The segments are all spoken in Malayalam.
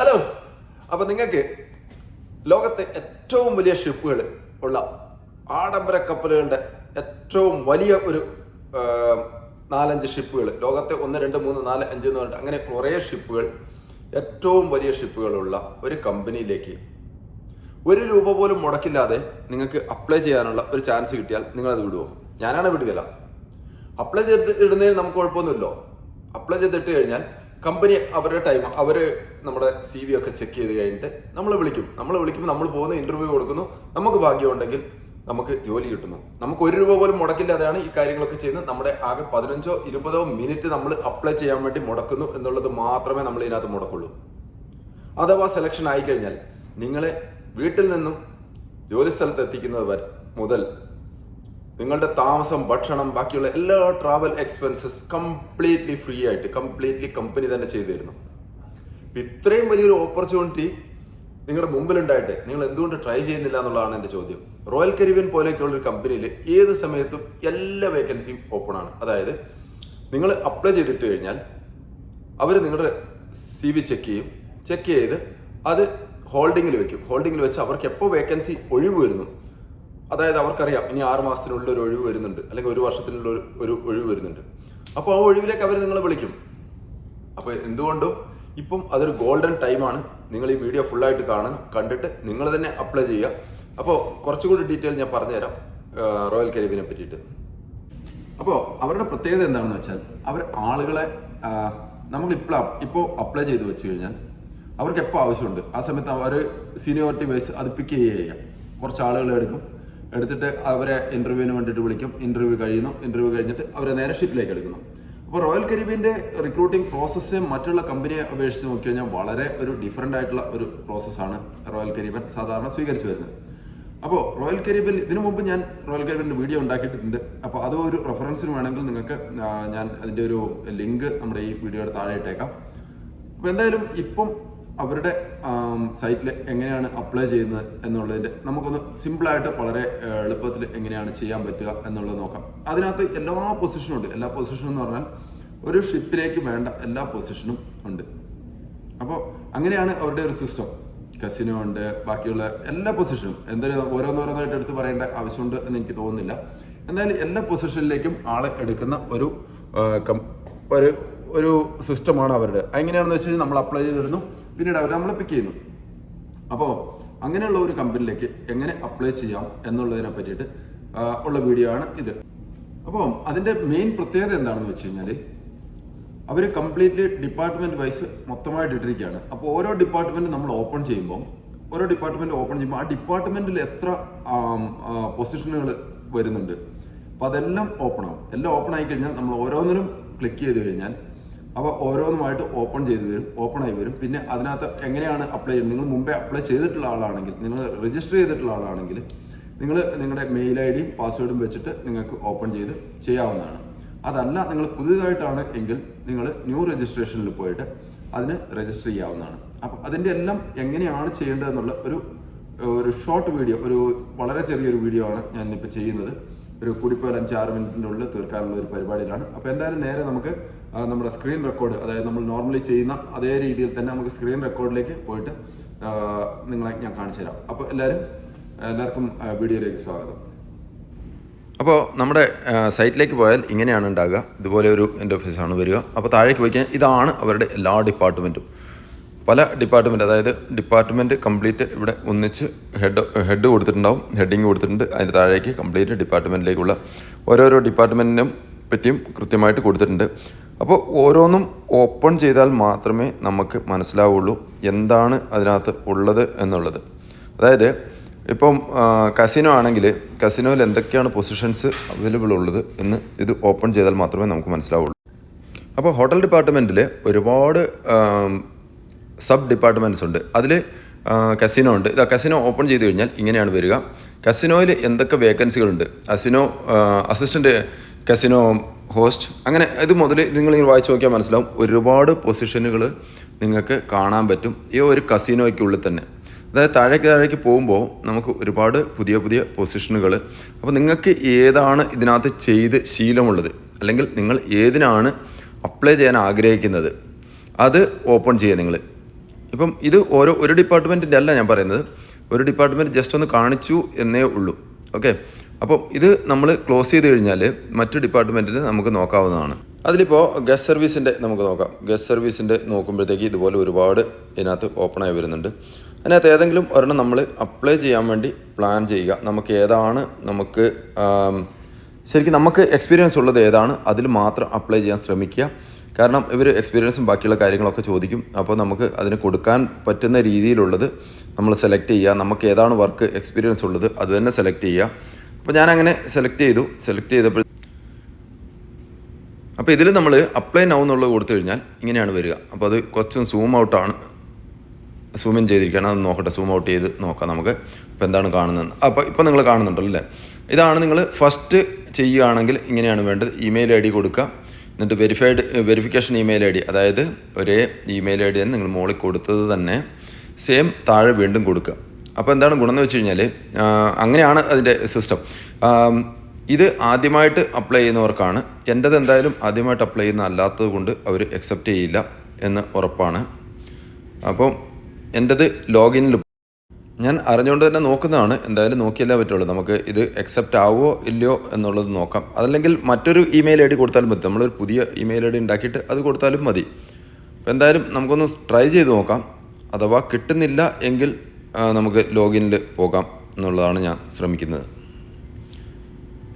ഹലോ. അപ്പൊ നിങ്ങൾക്ക് ലോകത്തെ ഏറ്റവും വലിയ ഷിപ്പുകൾ ഉള്ള ആഡംബര കപ്പലുകളുടെ ഏറ്റവും വലിയ ഒരു നാലഞ്ച് ഷിപ്പുകൾ ലോകത്തെ ഒന്ന് രണ്ട് മൂന്ന് നാല് അഞ്ച് എന്ന് പറഞ്ഞിട്ട് അങ്ങനെ കുറേ ഷിപ്പുകൾ ഏറ്റവും വലിയ ഷിപ്പുകളുള്ള ഒരു കമ്പനിയിലേക്ക് ഒരു രൂപ പോലും മുടക്കില്ലാതെ നിങ്ങൾക്ക് അപ്ലൈ ചെയ്യാനുള്ള ഒരു ചാൻസ് കിട്ടിയാൽ നിങ്ങളത് വിടുവോ? ഞാനാണ് വിടുകയില്ല. അപ്ലൈ ചെയ്ത് ഇടുന്നതിൽ നമുക്ക് കുഴപ്പമൊന്നുമില്ലോ. അപ്ലൈ ചെയ്തിട്ട് കഴിഞ്ഞാൽ കമ്പനി അവരുടെ ടൈം അവർ നമ്മുടെ സി വി ഒക്കെ ചെക്ക് ചെയ്ത് കഴിഞ്ഞിട്ട് നമ്മൾ വിളിക്കും. നമ്മൾ വിളിക്കുമ്പോൾ നമ്മൾ പോകുന്ന ഇന്റർവ്യൂ കൊടുക്കുന്നു. നമുക്ക് ഭാഗ്യമുണ്ടെങ്കിൽ നമുക്ക് ജോലി കിട്ടുന്നു. നമുക്ക് ഒരു രൂപ പോലും മുടക്കില്ലാതെയാണ് ഈ കാര്യങ്ങളൊക്കെ ചെയ്യുന്നത്. നമ്മുടെ ആകെ പതിനഞ്ചോ ഇരുപതോ മിനിറ്റ് നമ്മൾ അപ്ലൈ ചെയ്യാൻ വേണ്ടി മുടക്കുന്നു എന്നുള്ളത് മാത്രമേ നമ്മൾ ഇതിനകത്ത് മുടക്കുള്ളൂ. അഥവാ സെലക്ഷൻ ആയിക്കഴിഞ്ഞാൽ നിങ്ങളെ വീട്ടിൽ നിന്നും ജോലി സ്ഥലത്ത് എത്തിക്കുന്നത് മുതൽ നിങ്ങളുടെ താമസം ഭക്ഷണം ബാക്കിയുള്ള എല്ലാ ട്രാവൽ എക്സ്പെൻസസ് കംപ്ലീറ്റ്ലി ഫ്രീ ആയിട്ട് കംപ്ലീറ്റ്ലി കമ്പനി തന്നെ ചെയ്തു തരുന്നു. ഇത്രയും വലിയൊരു ഓപ്പർച്യൂണിറ്റി നിങ്ങളുടെ മുമ്പിലുണ്ടായിട്ട് നിങ്ങൾ എന്തുകൊണ്ട് ട്രൈ ചെയ്യുന്നില്ല എന്നുള്ളതാണ് എന്റെ ചോദ്യം. റോയൽ കരീബിയൻ പോലെയൊക്കെയുള്ള ഒരു കമ്പനിയിൽ ഏത് സമയത്തും എല്ലാ വേക്കൻസിയും ഓപ്പൺ ആണ്. അതായത് നിങ്ങൾ അപ്ലൈ ചെയ്തിട്ട് കഴിഞ്ഞാൽ അവർ നിങ്ങളുടെ സി വി ചെക്ക് ചെയ്യും. ചെക്ക് ചെയ്ത് അത് ഹോൾഡിങ്ങിൽ വെക്കും. ഹോൾഡിങ്ങിൽ വെച്ച് അവർക്ക് എപ്പോൾ വേക്കൻസി ഒഴിവ് വരുന്നു അതായത് അവർക്കറിയാം ഇനി ആറ് മാസത്തിനുള്ളിൽ ഒരു ഒഴിവ് വരുന്നുണ്ട് അല്ലെങ്കിൽ ഒരു വർഷത്തിനുള്ള ഒരു ഒരു ഒഴിവ് വരുന്നുണ്ട്. അപ്പോൾ ആ ഒഴിവിലേക്ക് അവർ നിങ്ങളെ വിളിക്കും. അപ്പോൾ എന്തുകൊണ്ടും ഇപ്പം അതൊരു ഗോൾഡൻ ടൈമാണ്. നിങ്ങൾ ഈ വീഡിയോ ഫുള്ളായിട്ട് കാണുക കണ്ടിട്ട് നിങ്ങൾ തന്നെ അപ്ലൈ ചെയ്യുക. അപ്പോൾ കുറച്ചുകൂടി ഡീറ്റെയിൽ ഞാൻ പറഞ്ഞുതരാം റോയൽ കരീബിനെ പറ്റിയിട്ട്. അപ്പോൾ അവരുടെ പ്രത്യേകത എന്താണെന്ന് വെച്ചാൽ അവർ ആളുകളെ നമ്മൾ ഇപ്പോൾ ഇപ്പോൾ അപ്ലൈ ചെയ്ത് വെച്ച് കഴിഞ്ഞാൽ അവർക്ക് എപ്പോൾ ആവശ്യമുണ്ട്? ആ സമയത്ത് അവർ സീനിയോറിറ്റി വൈസ് അത് പിക്ക് ചെയ്യുക. കുറച്ച് ആളുകളെ എടുക്കും. എടുത്തിട്ട് അവരെ ഇന്റർവ്യൂവിന് വേണ്ടിയിട്ട് വിളിക്കും. ഇന്റർവ്യൂ കഴിയുന്നു. ഇന്റർവ്യൂ കഴിഞ്ഞിട്ട് അവരെ നേരെ ഷിപ്പിലേക്ക് എടുക്കുന്നു. അപ്പോൾ റോയൽ കരീബിയന്റെ റിക്രൂട്ടിംഗ് പ്രോസസ്സ് മറ്റുള്ള കമ്പനിയെ അപേക്ഷിച്ച് നോക്കി കഴിഞ്ഞാൽ വളരെ ഒരു ഡിഫറെന്റ് ആയിട്ടുള്ള ഒരു പ്രോസസ്സാണ് റോയൽ കരീബൻ സാധാരണ സ്വീകരിച്ചു വരുന്നത്. അപ്പോൾ റോയൽ കരീബിൽ ഇതിനു മുമ്പ് ഞാൻ റോയൽ കരീബിന്റെ വീഡിയോ ഉണ്ടാക്കിയിട്ടുണ്ട്. അപ്പോൾ അത് ഒരു റെഫറൻസിന് വേണമെങ്കിൽ നിങ്ങൾക്ക് ഞാൻ അതിന്റെ ഒരു ലിങ്ക് നമ്മുടെ ഈ വീഡിയോയുടെ താഴെ ഇട്ടേക്കാം. അപ്പോൾ എന്തായാലും ഇപ്പം അവരുടെ സൈറ്റിൽ എങ്ങനെയാണ് അപ്ലൈ ചെയ്യുന്നത് എന്നുള്ളതിന്റെ നമുക്കൊന്ന് സിമ്പിളായിട്ട് വളരെ എളുപ്പത്തിൽ എങ്ങനെയാണ് ചെയ്യാൻ പറ്റുക എന്നുള്ളത് നോക്കാം. അതിനകത്ത് എല്ലാ പൊസിഷനും ഉണ്ട്. എല്ലാ പൊസിഷനും എന്ന് പറഞ്ഞാൽ ഒരു ഷിപ്പിലേക്ക് വേണ്ട എല്ലാ പൊസിഷനും ഉണ്ട്. അപ്പോൾ അങ്ങനെയാണ് അവരുടെ ഒരു സിസ്റ്റം. കസിനോ ഉണ്ട് ബാക്കിയുള്ള എല്ലാ പൊസിഷനും. എന്തായാലും ഓരോന്നോരോന്നായിട്ട് എടുത്ത് പറയേണ്ട ആവശ്യമുണ്ട് എന്ന് എനിക്ക് തോന്നുന്നില്ല. എന്തായാലും എല്ലാ പൊസിഷനിലേക്കും ആളെ എടുക്കുന്ന ഒരു ഒരു ഒരു സിസ്റ്റമാണ് അവരുടെ. എങ്ങനെയാണെന്ന് വെച്ച് കഴിഞ്ഞാൽ നമ്മൾ അപ്ലൈ ചെയ്തിരുന്നു. പിന്നീട് അവർ നമ്മളെ പിക്ക് ചെയ്യുന്നു. അപ്പോൾ അങ്ങനെയുള്ള ഒരു കമ്പനിയിലേക്ക് എങ്ങനെ അപ്ലൈ ചെയ്യാം എന്നുള്ളതിനെ പറ്റിയിട്ട് ഉള്ള വീഡിയോ ആണ് ഇത്. അപ്പോൾ അതിന്റെ മെയിൻ പ്രത്യേകത എന്താണെന്ന് വെച്ച് കഴിഞ്ഞാൽ അവർ കംപ്ലീറ്റ്ലി ഡിപ്പാർട്ട്മെന്റ് വൈസ് മൊത്തമായിട്ട് ഇട്ടിരിക്കുകയാണ്. അപ്പോൾ ഓരോ ഡിപ്പാർട്ട്മെന്റ് നമ്മൾ ഓപ്പൺ ചെയ്യുമ്പോൾ ഓരോ ഡിപ്പാർട്ട്മെന്റ് ഓപ്പൺ ചെയ്യുമ്പോൾ ആ ഡിപ്പാർട്ട്മെന്റിൽ എത്ര പൊസിഷനുകൾ വരുന്നുണ്ട്. അപ്പോൾ അതെല്ലാം ഓപ്പൺ ആവും. എല്ലാം ഓപ്പൺ ആയി കഴിഞ്ഞാൽ നമ്മൾ ഓരോന്നിനും ക്ലിക്ക് ചെയ്ത് കഴിഞ്ഞാൽ അവ ഓരോന്നുമായിട്ട് ഓപ്പൺ ചെയ്ത് വരും ഓപ്പൺ ആയി വരും. പിന്നെ അതിനകത്ത് എങ്ങനെയാണ് അപ്ലൈ ചെയ്യുന്നത്? നിങ്ങൾ മുമ്പേ അപ്ലൈ ചെയ്തിട്ടുള്ള ആളാണെങ്കിൽ നിങ്ങൾ രജിസ്റ്റർ ചെയ്തിട്ടുള്ള ആളാണെങ്കിൽ നിങ്ങൾ നിങ്ങളുടെ മെയിൽ ഐ ഡിയും പാസ്വേഡും വെച്ചിട്ട് നിങ്ങൾക്ക് ഓപ്പൺ ചെയ്ത് ചെയ്യാവുന്നതാണ്. അതല്ല നിങ്ങൾ പുതിയതായിട്ടാണ് എങ്കിൽ നിങ്ങൾ ന്യൂ രജിസ്ട്രേഷനിൽ പോയിട്ട് അതിന് രജിസ്റ്റർ ചെയ്യാവുന്നതാണ്. അപ്പം അതിന്റെ എല്ലാം എങ്ങനെയാണ് ചെയ്യേണ്ടതെന്നുള്ള ഒരു ഒരു ഷോർട്ട് വീഡിയോ ഒരു വളരെ ചെറിയൊരു വീഡിയോ ആണ് ഞാനിപ്പോൾ ചെയ്യുന്നത്. ഒരു കൂടിപ്പോയാൽ അഞ്ചാറ് മിനിറ്റിന്റെ ഉള്ളിൽ തീർക്കാനുള്ള ഒരു പരിപാടിയിലാണ്. അപ്പോൾ എന്തായാലും നേരെ നമുക്ക് നമ്മുടെ സ്ക്രീൻ റെക്കോർഡ് അതായത് നമ്മൾ നോർമലി ചെയ്യുന്ന അതേ രീതിയിൽ തന്നെ നമുക്ക് സ്ക്രീൻ റെക്കോർഡിലേക്ക് പോയിട്ട് നിങ്ങളെ ഞാൻ കാണിച്ചു തരാം. അപ്പോൾ എല്ലാവരും എല്ലാവർക്കും വീഡിയോയിലേക്ക് സ്വാഗതം. അപ്പോൾ നമ്മുടെ സൈറ്റിലേക്ക് പോയാൽ ഇങ്ങനെയാണ് ഉണ്ടാകുക. ഇതുപോലെ ഒരു ഇന്റർഫേസാണ് വരിക. അപ്പോൾ താഴേക്ക് പോയി കഴിഞ്ഞാൽ ഇതാണ് അവരുടെ എല്ലാ ഡിപ്പാർട്ട്മെന്റും പല ഡിപ്പാർട്ട്മെന്റ് അതായത് ഡിപ്പാർട്ട്മെന്റ് കംപ്ലീറ്റ് ഇവിടെ ഒന്നിച്ച് ഹെഡ് ഹെഡ് കൊടുത്തിട്ടുണ്ടാവും. ഹെഡിങ് കൊടുത്തിട്ടുണ്ട്. അതിന്റെ താഴേക്ക് കംപ്ലീറ്റ് ഡിപ്പാർട്ട്മെന്റിലേക്കുള്ള ഓരോരോ ഡിപ്പാർട്ട്മെന്റിനും പറ്റിയും കൃത്യമായിട്ട് കൊടുത്തിട്ടുണ്ട്. അപ്പോൾ ഓരോന്നും ഓപ്പൺ ചെയ്താൽ മാത്രമേ നമുക്ക് മനസ്സിലാവുള്ളൂ എന്താണ് അതിനകത്ത് ഉള്ളത് എന്നുള്ളത്. അതായത് ഇപ്പം കസിനോ ആണെങ്കിൽ കസിനോയിൽ എന്തൊക്കെയാണ് പൊസിഷൻസ് അവൈലബിൾ ഉള്ളത് എന്ന് ഇത് ഓപ്പൺ ചെയ്താൽ മാത്രമേ നമുക്ക് മനസ്സിലാവുള്ളൂ. അപ്പോൾ ഹോട്ടൽ ഡിപ്പാർട്ട്മെന്റിൽ ഒരുപാട് സബ് ഡിപ്പാർട്ട്മെന്റ്സ് ഉണ്ട്. അതിൽ കസിനോ ഉണ്ട്. ഇത് കസിനോ ഓപ്പൺ ചെയ്ത് കഴിഞ്ഞാൽ ഇങ്ങനെയാണ് വരിക. കസിനോയിൽ എന്തൊക്കെ വേക്കൻസികളുണ്ട് അസിനോ അസിസ്റ്റന്റ് കസിനോ ഹോസ്റ്റ് അങ്ങനെ ഇത് മുതൽ നിങ്ങളിങ്ങനെ വായിച്ച് നോക്കിയാൽ മനസ്സിലാവും. ഒരുപാട് പൊസിഷനുകൾ നിങ്ങൾക്ക് കാണാൻ പറ്റും. ഈ ഒരു കസിനോയ്ക്കുള്ളിൽ തന്നെ. അതായത് താഴേക്ക് താഴേക്ക് പോകുമ്പോൾ നമുക്ക് ഒരുപാട് പുതിയ പുതിയ പൊസിഷനുകൾ അപ്പോൾ നിങ്ങൾക്ക് ഏതാണ് ഇതിനകത്ത് ചെയ്ത് ശീലമുള്ളത്? അല്ലെങ്കിൽ നിങ്ങൾ ഏതിനാണ് അപ്ലൈ ചെയ്യാൻ ആഗ്രഹിക്കുന്നത്? അത് ഓപ്പൺ ചെയ്യുക നിങ്ങൾ ഇപ്പം ഇത് ഓരോ ഒരു ഡിപ്പാർട്ട്മെന്റിന്റെ അല്ല ഞാൻ പറയുന്നത്. ഒരു ഡിപ്പാർട്ട്മെന്റ് ജസ്റ്റ് ഒന്ന് കാണിച്ചു എന്നേ ഉള്ളൂ. ഓക്കെ അപ്പോൾ ഇത് നമ്മൾ ക്ലോസ് ചെയ്ത് കഴിഞ്ഞാൽ മറ്റു ഡിപ്പാർട്ട്മെന്റിന് നമുക്ക് നോക്കാവുന്നതാണ്. അതിലിപ്പോൾ ഗസ്റ്റ് സർവീസിന്റെ നമുക്ക് നോക്കാം. ഗസ്റ്റ് സർവീസിന്റെ നോക്കുമ്പോഴത്തേക്ക് ഇതുപോലെ ഒരുപാട് ഇതിനകത്ത് ഓപ്പണായി വരുന്നുണ്ട്. അതിനകത്ത് ഏതെങ്കിലും ഒരെണ്ണം നമ്മൾ അപ്ലൈ ചെയ്യാൻ വേണ്ടി പ്ലാൻ ചെയ്യുക. നമുക്ക് ഏതാണ് നമുക്ക് ശരിക്കും നമുക്ക് എക്സ്പീരിയൻസ് ഉള്ളത് ഏതാണ്? അതിൽ മാത്രം അപ്ലൈ ചെയ്യാൻ ശ്രമിക്കുക. കാരണം ഇവർ എക്സ്പീരിയൻസും ബാക്കിയുള്ള കാര്യങ്ങളൊക്കെ ചോദിക്കും. അപ്പോൾ നമുക്ക് അതിന് കൊടുക്കാൻ പറ്റുന്ന രീതിയിലുള്ളത് നമ്മൾ സെലക്ട് ചെയ്യുക. നമുക്ക് ഏതാണ് വർക്ക് എക്സ്പീരിയൻസ് ഉള്ളത് അത് തന്നെ സെലക്ട് ചെയ്യുക. അപ്പോൾ ഞാനങ്ങനെ സെലക്ട് ചെയ്തു. സെലക്ട് ചെയ്തപ്പോൾ അപ്പോൾ ഇതിൽ നമ്മൾ അപ്ലൈ നൗ എന്നുള്ളത് കൊടുത്തു കഴിഞ്ഞാൽ ഇങ്ങനെയാണ് വരിക. അപ്പോൾ അത് കുറച്ചും സൂം ഔട്ടാണ് സൂം ഇൻ ചെയ്തിരിക്കുകയാണ്. അത് നോക്കട്ടെ. സൂം ഔട്ട് ചെയ്ത് നോക്കാം നമുക്ക്. ഇപ്പോൾ എന്താണ് കാണുന്നത് അപ്പോൾ ഇപ്പോൾ നിങ്ങൾ കാണുന്നുണ്ടല്ലോ അല്ലേ? ഇതാണ് നിങ്ങൾ ഫസ്റ്റ് ചെയ്യുകയാണെങ്കിൽ ഇങ്ങനെയാണ് വേണ്ടത്. ഇമെയിൽ ഐ ഡി കൊടുക്കുക. എന്നിട്ട് verified verification email I D അതായത് ഒരേ ഇമെയിൽ ഐ ഡി നിങ്ങൾ മുകളിൽ കൊടുത്തത് തന്നെ സെയിം താഴെ വീണ്ടും കൊടുക്കുക. അപ്പോൾ എന്താണ് ഗുണം എന്ന് വെച്ച് കഴിഞ്ഞാൽ അങ്ങനെയാണ് അതിന്റെ സിസ്റ്റം ഇത് ആദ്യമായിട്ട് അപ്ലൈ ചെയ്യുന്നവർക്കാണ്. എന്റെത് എന്തായാലും ആദ്യമായിട്ട് അപ്ലൈ ചെയ്യുന്ന അല്ലാത്തത് കൊണ്ട് അവർ അക്സെപ്റ്റ് ചെയ്യില്ല എന്ന് ഉറപ്പാണ്. അപ്പം എന്റെത് ലോഗിനിൽ ഞാൻ അറിഞ്ഞുകൊണ്ട് തന്നെ നോക്കുന്നതാണ് എന്തായാലും നോക്കിയല്ലേ പറ്റുള്ളൂ. നമുക്ക് ഇത് അക്സെപ്റ്റ് ആവുമോ ഇല്ലയോ എന്നുള്ളത് നോക്കാം. അതല്ലെങ്കിൽ മറ്റൊരു ഇമെയിൽ ഐ ഡി കൊടുത്താലും മതി. നമ്മളൊരു പുതിയ ഇമെയിൽ ഐ ഡി ഉണ്ടാക്കിയിട്ട് അത് കൊടുത്താലും മതി. അപ്പോൾ എന്തായാലും നമുക്കൊന്ന് ട്രൈ ചെയ്ത് നോക്കാം. അഥവാ കിട്ടുന്നില്ല എങ്കിൽ നമുക്ക് ലോഗിനിൽ പോകാം എന്നുള്ളതാണ് ഞാൻ ശ്രമിക്കുന്നത്.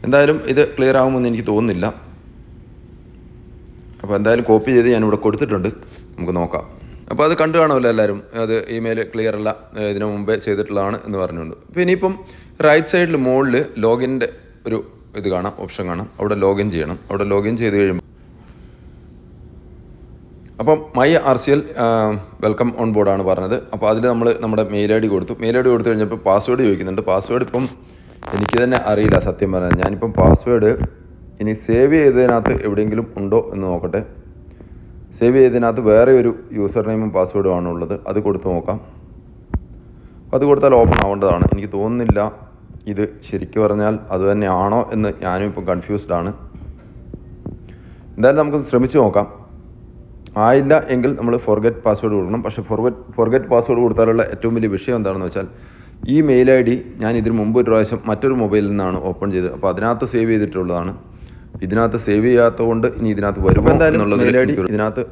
എന്തായാലും ഇത് ക്ലിയർ ആകുമെന്ന് എനിക്ക് തോന്നുന്നില്ല. അപ്പോൾ എന്തായാലും കോപ്പി ചെയ്ത് ഞാനിവിടെ കൊടുത്തിട്ടുണ്ട്. നമുക്ക് നോക്കാം. അപ്പോൾ അത് കണ്ടു കാണുമല്ലോ എല്ലാവരും. അത് ഇമെയിൽ ക്ലിയർ അല്ല ഇതിനു മുമ്പേ ചെയ്തിട്ടുള്ളതാണ് എന്ന് പറഞ്ഞുകൊണ്ട്. അപ്പോൾ ഇനിയിപ്പം റൈറ്റ് സൈഡിൽ മുകളിൽ ലോഗിന്റെ ഒരു ഇത് കാണാം ഓപ്ഷൻ കാണാം. അവിടെ ലോഗിൻ ചെയ്യണം. അവിടെ ലോഗിൻ ചെയ്ത് കഴിയുമ്പോൾ അപ്പം my R C L welcome on ബോർഡാണ് പറഞ്ഞത്. അപ്പോൾ അതിൽ നമ്മൾ നമ്മുടെ മെയിൽ ഐ ഡി കൊടുത്തു. മെയിൽ ഐ ഡി കൊടുത്തു കഴിഞ്ഞപ്പോൾ പാസ്വേഡ് ചോദിക്കുന്നുണ്ട്. പാസ്വേഡ് ഇപ്പം എനിക്ക് തന്നെ അറിയില്ല സത്യം പറഞ്ഞാൽ. ഞാനിപ്പം പാസ്വേഡ് ഇനി സേവ് ചെയ്തതിനകത്ത് എവിടെയെങ്കിലും ഉണ്ടോ എന്ന് നോക്കട്ടെ. സേവ് ചെയ്തതിനകത്ത് വേറെ ഒരു യൂസർ നെയിമും പാസ്വേഡും ആണ് ഉള്ളത്. അത് കൊടുത്ത് നോക്കാം. അത് കൊടുത്താൽ ഓപ്പൺ ആവേണ്ടതാണ്. എനിക്ക് തോന്നുന്നില്ല ഇത് ശരിക്കും പറഞ്ഞാൽ അത് തന്നെയാണോ എന്ന് ഞാനും ഇപ്പം കൺഫ്യൂസ്ഡ് ആണ്. എന്തായാലും നമുക്ക് ശ്രമിച്ചു നോക്കാം. ആയില്ല എങ്കിൽ നമ്മൾ ഫോർഗെറ്റ് പാസ്വേഡ് കൊടുക്കണം. പക്ഷേ ഫോർഗെറ്റ് ഫോർഗെറ്റ് പാസ്വേഡ് കൊടുത്താലുള്ള ഏറ്റവും വലിയ വിഷയം എന്താണെന്ന് വെച്ചാൽ ഈ മെയിൽ ഐ ഡി ഞാൻ ഇതിന് മുമ്പ് ഒരു പ്രാവശ്യം മറ്റൊരു മൊബൈലിൽ നിന്നാണ് ഓപ്പൺ ചെയ്തത്. അപ്പോൾ അതിനകത്ത് സേവ് ചെയ്തിട്ടുള്ളതാണ്. ഇതിനകത്ത് സേവ് ചെയ്യാത്തത് കൊണ്ട് ഇനി ഇതിനകത്ത് ഐ ഡി ഇതിനകത്ത്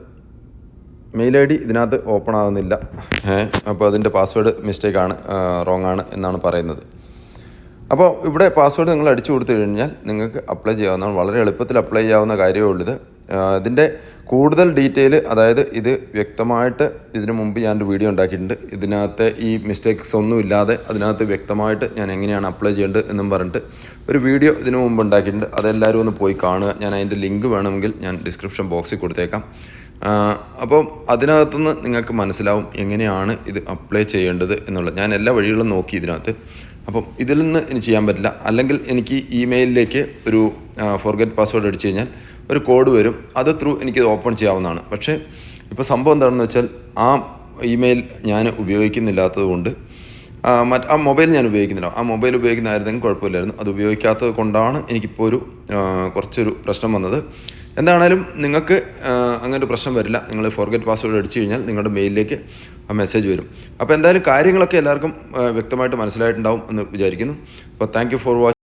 മെയിൽ ഐ ഡി ഇതിനകത്ത് ഓപ്പൺ ആകുന്നില്ല ഏഹ് അപ്പോൾ അതിന്റെ പാസ്വേഡ് മിസ്റ്റേക്ക് ആണ് റോങ് ആണ് എന്നാണ് പറയുന്നത്. അപ്പോൾ ഇവിടെ പാസ്വേഡ് നിങ്ങൾ അടിച്ചു കൊടുത്തു കഴിഞ്ഞാൽ നിങ്ങൾക്ക് അപ്ലൈ ചെയ്യാവുന്നതാണ് വളരെ എളുപ്പത്തിൽ അപ്ലൈ ചെയ്യാവുന്ന കാര്യമേ ഉള്ളത് ഇതിന്റെ കൂടുതൽ ഡീറ്റെയിൽ അതായത് ഇത് വ്യക്തമായിട്ട് ഇതിനു മുമ്പ് ഒരു വീഡിയോ ഉണ്ടാക്കിയിട്ടുണ്ട്. ഇതിനകത്ത് ഈ മിസ്റ്റേക്സ് ഒന്നും ഇല്ലാതെ അതിനകത്ത് വ്യക്തമായിട്ട് ഞാൻ എങ്ങനെയാണ് അപ്ലൈ ചെയ്യേണ്ടത് എന്നും പറഞ്ഞിട്ട് ഒരു വീഡിയോ ഇതിനു മുമ്പ് ഉണ്ടാക്കിയിട്ടുണ്ട്. അതെല്ലാവരും ഒന്ന് പോയി കാണുക. ഞാൻ അതിന്റെ ലിങ്ക് വേണമെങ്കിൽ ഞാൻ ഡിസ്ക്രിപ്ഷൻ ബോക്സിൽ കൊടുത്തേക്കാം. അപ്പം അതിനകത്തുനിന്ന് നിങ്ങൾക്ക് മനസ്സിലാവും എങ്ങനെയാണ് ഇത് അപ്ലൈ ചെയ്യേണ്ടത് എന്നുള്ളത്. ഞാൻ എല്ലാ വഴികളും നോക്കി ഇതിനകത്ത്. അപ്പം ഇതിൽ നിന്ന് ഇനി ചെയ്യാൻ പറ്റില്ല. അല്ലെങ്കിൽ എനിക്ക് ഇമെയിലിലേക്ക് ഒരു ഫോർഗെറ്റ് പാസ്വേഡ് അടിച്ചു കഴിഞ്ഞാൽ ഒരു കോഡ് വരും. അത് ത്രൂ എനിക്ക് ഓപ്പൺ ചെയ്യാവുന്നതാണ്. പക്ഷേ ഇപ്പോൾ സംഭവം എന്താണെന്ന് വെച്ചാൽ ആ ഇമെയിൽ ഞാൻ ഉപയോഗിക്കുന്നില്ലാത്തത് കൊണ്ട് മറ്റ് ആ മൊബൈൽ ഞാൻ ഉപയോഗിക്കുന്നില്ല. ആ മൊബൈൽ ഉപയോഗിക്കുന്നതായിരുന്നെങ്കിൽ കുഴപ്പമില്ലായിരുന്നു. അത് ഉപയോഗിക്കാത്തത് കൊണ്ടാണ് എനിക്കിപ്പോൾ ഒരു കുറച്ചൊരു പ്രശ്നം വന്നത്. എന്താണേലും നിങ്ങൾക്ക് അങ്ങനെ പ്രശ്നം വരില്ല. നിങ്ങൾ ഫോർഗെറ്റ് പാസ്വേഡ് അടിച്ചു കഴിഞ്ഞാൽ നിങ്ങളുടെ മെയിലിലേക്ക് ആ മെസ്സേജ് വരും. അപ്പോൾ എന്തായാലും കാര്യങ്ങളൊക്കെ എല്ലാവർക്കും വ്യക്തമായിട്ട് മനസ്സിലായിട്ടുണ്ടാവും എന്ന് വിചാരിക്കുന്നു. അപ്പോൾ താങ്ക് ഫോർ വാച്ചിങ്